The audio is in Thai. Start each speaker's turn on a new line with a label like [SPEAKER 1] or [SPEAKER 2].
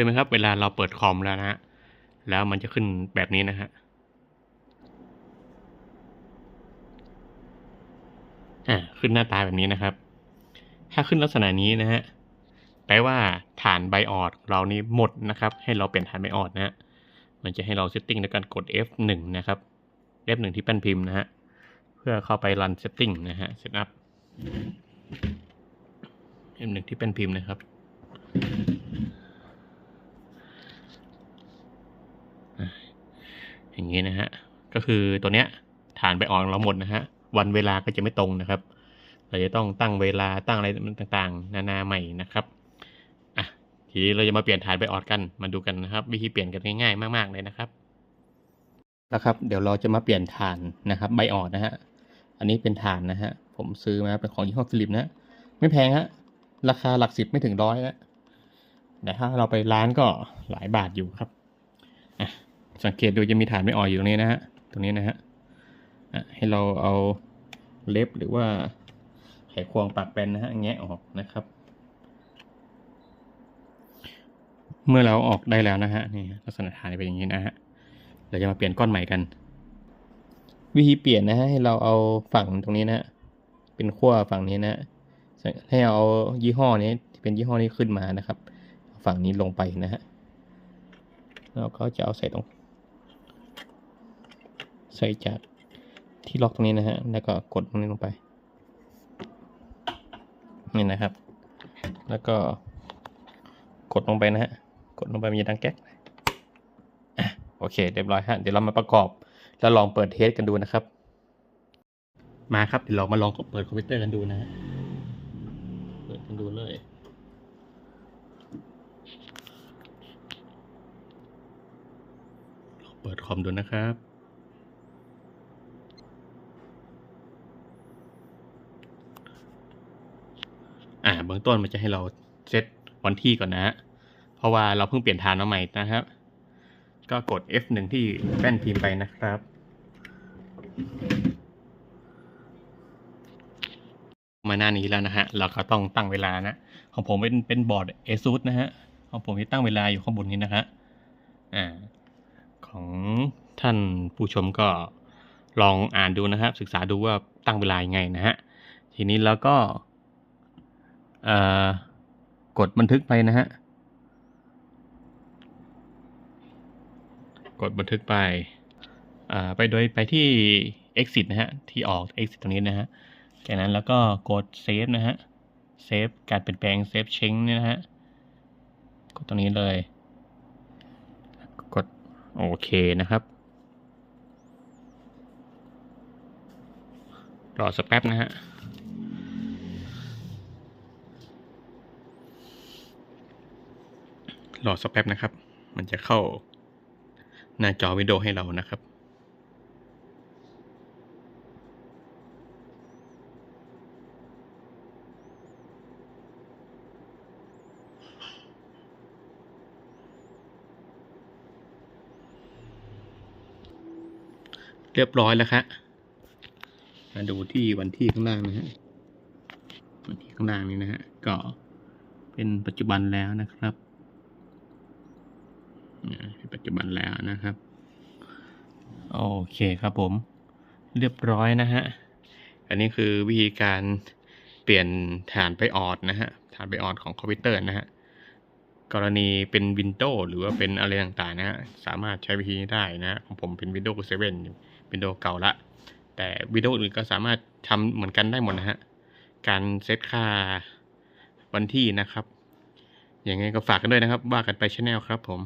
[SPEAKER 1] ยไหมครับ เวลาเราเปิดคอมแล้วนะฮะ แล้วมันจะขึ้นแบบนี้นะฮะอ่าขึ้นหน้าตาแบบนี้นะครับ ถ้าขึ้นลักษณะนี้นะฮะ แปลว่าฐานไบออดเรานี้หมดนะครับ ให้เราเปลี่ยนฐานไบออดนะฮะ มันจะให้เราเซตติ้งด้วยการกด F1 นะครับ F1 ที่แป้นพิมพ์นะฮะ เพื่อเข้าไปรันเซตติ้งนะฮะเซตอัพ F1 ที่แป้นพิมพ์นะครับ อย่างนี้นะฮะ ก็คือตัวเนี้ยฐานไบออดเราหมดนะฮะ วันเวลาก็จะไม่ตรงนะครับ เราจะต้องตั้งเวลาตั้งอะไรต่างๆ นานาใหม่นะครับอะทีนี้เราจะมาเปลี่ยนฐานไบออดกัน มาดูกันนะครับ วิธีเปลี่ยนกันง่ายๆ มากๆเลยนะครับนะครับ เดี๋ยวเราจะมาเปลี่ยนฐานนะครับไบออดนะฮะ อันนี้เป็นฐานนะฮะ ผมซื้อมาเป็นของยี่ห้อฟิลิปนะ ไม่แพงฮะ ราคาหลักสิบไม่ถึงร้อยนะแต่ถ้าเราไปร้านก็หลายบาทอยู่ครับ สังเกตดูจะมีฐานไบออดอยู่ตรงนี้นะฮะตรงนี้นะฮะให้เราเอาเล็บหรือว่าไขควงปากเป็นนะฮะแงะออกนะครับ เมื่อเราออกได้แล้วนะฮะนี่ลักษณะฐานเป็นอย่างนี้นะฮะเราจะมาเปลี่ยนก้อนใหม่กัน วิธีเปลี่ยนนะฮะให้เราเอาฝั่งตรงนี้นะเป็นขั้วฝั่งนี้นะให้เอายี่ห้อนี้ที่เป็นยี่ห้อนี้ขึ้นมานะครับ ฝั่งนี้ลงไปนะฮะแล้วก็จะเอาใส่ตรง ใส่จากที่ล็อกตรงนี้นะฮะ แล้วก็กดตรงนี้ลงไปนี่นะครับ แล้วก็กดลงไปนะฮะ กดลงไปมันจะดังแก๊กโอเคเรียบร้อยฮะ เดี๋ยวเรามาประกอบ แล้วลองเปิดเทสกันดูนะครับ มาครับ เดี๋ยวเรามาลองเปิดคอมพิวเตอร์กันดูนะฮะ เปิดกันดูเลยเปิดคอมดูนะครับ อ่าเบื้องต้นมันจะให้เราเซตวันที่ก่อนนะฮะเพราะว่าเราเพิ่งเปลี่ยนฐานมาใหม่นะครับ ก็กด F1 ที่แป้นพิมพ์ไปนะครับ มาหน้านี้แล้วนะฮะ เราก็ต้องตั้งเวลานะ ของผมเป็นเป็นบอร์ด ASUS นะฮะ ของผมที่ตั้งเวลาอยู่ข้างบนนี้นะฮะอ่าของท่านผู้ชมก็ลองอ่านดูนะครับ ศึกษาดูว่าตั้งเวลายังไงนะฮะ ทีนี้แล้วก็ กดบันทึกไปนะฮะ กดบันทึกไปอ่าไปโดยไปที่ exit นะฮะ ที่ออก exit ตรงนี้นะฮะ จากนั้นแล้วก็กด save นะฮะ save การเปลี่ยนแปลง save change เนี่ยนะฮะ กดตรงนี้เลย กดโอเคนะครับ รอสักแป๊บนะฮะ รอสักแป๊บนะครับ มันจะเข้าหน้าจอวิดีโอให้เรานะครับเรียบร้อยแล้วครับมาดูที่วันที่ข้างล่างนะฮะ วันที่ข้างล่างนี้นะฮะ ก็เป็นปัจจุบันแล้วนะครับ อ่าเป็นปัจจุบั นะครับ โอเคครับผม เรียบร้อยนะฮะ อันนี้คือวิธีการเปลี่ยนฐานไปออดนะฮะ ฐานไปออดของคอมพิวเตอร์นะฮะ กรณีเป็น Windows หรือว่าเป็นอะไรต่างๆนะฮะ สามารถใช้วิธีนี้ได้นะฮะของผมเป็น Windows 7 Windows เก่าละ แต่ Windows อื่นก็สามารถทำเหมือนกันได้หมดนะฮะ การเซตค่าวันที่นะครับ อย่างไงก็ฝากกันด้วยนะครับ ว่ากันไปช anel ครับผม